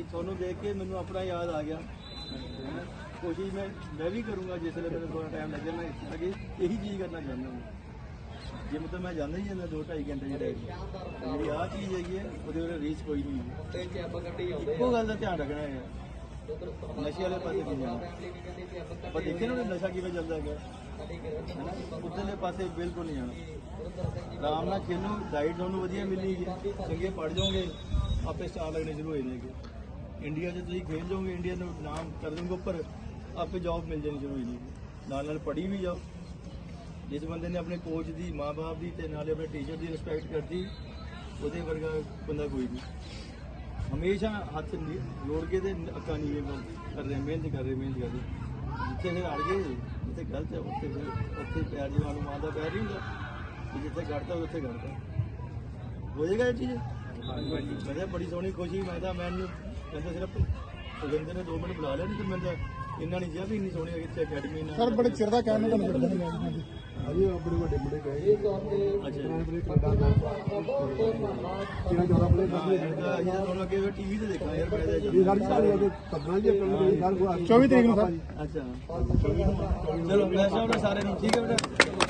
ਕਿ ਤੁਹਾਨੂੰ ਦੇਖ ਕੇ ਮੈਨੂੰ ਆਪਣਾ ਯਾਦ ਆ ਗਿਆ। ਕੋਸ਼ਿਸ਼ ਮੈਂ ਮੈਂ ਵੀ ਕਰੂੰਗਾ ਜਿਸ ਵੇਲੇ ਮੈਨੂੰ ਥੋੜਾ ਟਾਈਮ ਲੱਗੇ ਮੈਂ ਅੱਗੇ ਇਹੀ ਚੀਜ਼ ਕਰਨਾ ਚਾਹੁੰਦਾ ਹਾਂ। ਜੇ ਮਤਲਬ ਮੈਂ ਜਾਂਦਾ ਹੀ ਜਾਂਦਾ 2.5 ਘੰਟੇ ਜਿਹੜੇ ਜਿਹੜੀ ਆਹ ਚੀਜ਼ ਹੈਗੀ ਹੈ ਉਹਦੇ ਉੱਤੇ ਰੀਚ ਕੋਈ ਨਹੀਂ ਹੈ। ਇੱਕੋ ਗੱਲ ਦਾ ਧਿਆਨ ਰੱਖਣਾ ਹੈ ਨਸ਼ੇ ਵਾਲੇ ਪਾਸੇ ਨਹੀਂ ਜਾਣਾ? ਆਪਾਂ ਦੇਖੇ ਨਾ ਨਸ਼ਾ ਕਿਵੇਂ ਚੱਲਦਾ ਹੈਗਾ? ਉੱਧਰਲੇ ਪਾਸੇ ਬਿਲਕੁਲ ਨਹੀਂ ਜਾਣਾ। ਆਰਾਮ ਨਾਲ ਖੇਲੋ ਡਾਈਟ ਤੁਹਾਨੂੰ ਵਧੀਆ ਮਿਲੇਗੀ। ਚੰਗੇ ਪੜ ਜਾਓਗੇ। ਆਪੇ ਸਟਾਰ ਲੱਗਣੇ ਸ਼ੁਰੂ ਹੋ ਜਾਣਗੇ ਇੰਡੀਆ 'ਚ ਤੁਸੀਂ ਖੇਲ ਜਾਓਗੇ ਇੰਡੀਆ ਨੂੰ ਨਾਮ ਕਰ ਦੋਗੇ ਉੱਪਰ ਆਪੇ ਜੌਬ ਮਿਲ ਜਾਣੀ ਸ਼ੁਰੂ ਹੋ ਜਾਏਗੀ ਨਾਲ ਨਾਲ ਪੜ੍ਹੀ ਵੀ ਜਾਓ। ਜਿਸ ਬੰਦੇ ਨੇ ਆਪਣੇ ਕੋਚ ਦੀ ਮਾਂ-ਬਾਪ ਦੀ ਤੇ ਨਾਲੇ ਆਪਣੇ ਟੀਚਰ ਦੀ ਰਿਸਪੈਕਟ ਕਰਦੀ ਉਹਦੇ ਵਰਗਾ ਬੰਦਾ ਕੋਈ ਨਹੀਂ। ਹਮੇਸ਼ਾ ਹੱਥ ਜੋੜ ਕੇ ਤੇ ਅੱਖਾਂ ਨੀਵੇਂ ਕਰ ਕਰ ਰਹੇ ਮਿਹਨਤ ਕਰ ਰਹੇ ਮਿਹਨਤ ਕਰ ਰਹੇ। ਜਿੱਥੇ ਫਿਰ ਅੜ ਗਏ ਜਿੱਥੇ ਗਲਤ ਹੈ ਉੱਥੇ ਫਿਰ ਉੱਥੇ ਪੈਰ ਜਵਾਨ ਨੂੰ ਮਾਰਦਾ ਪੈਰ ਨਹੀਂ ਹੁੰਦਾ। ਤੇ ਜਿੱਥੇ ਗੜਦਾ ਉੱਥੇ ਗੜਦਾ ਹੋ ਜਾਏਗਾ ਇਹ ਚੀਜ਼? ਮੈਂ ਕਿਹਾ ਬੜੀ ਸੋਹਣੀ ਖੁਸ਼ੀ ਮੈਂ ਤਾਂ ਮੈਨੂੰ ਕਹਿੰਦਾ ਸਿਰਫ ਸੁਰਿੰਦਰ ਨੇ 2 ਮਿੰਟ ਬੁਲਾ ਲਿਆ ਨਹੀਂ ਤੇ ਮੈਂ ਤਾਂ ਇੰਨਾ ਨਹੀਂ ਜਿਹਾ ਵੀ ਇੰਨੀ ਸੋਹਣੀ ਹੈਗੀ ਇੱਥੇ ਅਕੈਡਮੀ ਨਾਲ। ਸਰ ਬੜੇ ਚਿਰ ਦਾ ਕਹਿਣਾ ਤੁਹਾਨੂੰ ਲੱਗਦਾ ਨਹੀਂ ਹਾਂਜੀ ਅਜੇ ਬੜੇ ਵੱਡੇ ਬੜੇ ਗਏ। ਬੜੇ ਦਾ ਕਿਹੜਾ ਜ਼ਿਆਦਾ ਬੜੇ ਹਾਂ ਇਹ ਤਾਂ ਇਹ ਤਾਂ ਤੁਹਾਨੂੰ ਅੱਗੇ ਟੀਵੀ ਤੇ ਦੇਖਾਂ ਯਾਰ ਮੈਂ ਤਾਂ ਇਹ ਸਾਡੀ ਸਾਰੇ ਉਹਦੇ ਪੱਗਾਂ ਜੀ ਆਪਣੇ ਨਾਲ 24 ਤਰੀਕ ਨੂੰ ਸਰ। ਅੱਛਾ। ਚਲੋ ਮੈਂ ਸਾਹਮਣੇ ਸਾਰੇ ਨੂੰ ਠੀਕ ਹੈ ਬੇਟਾ।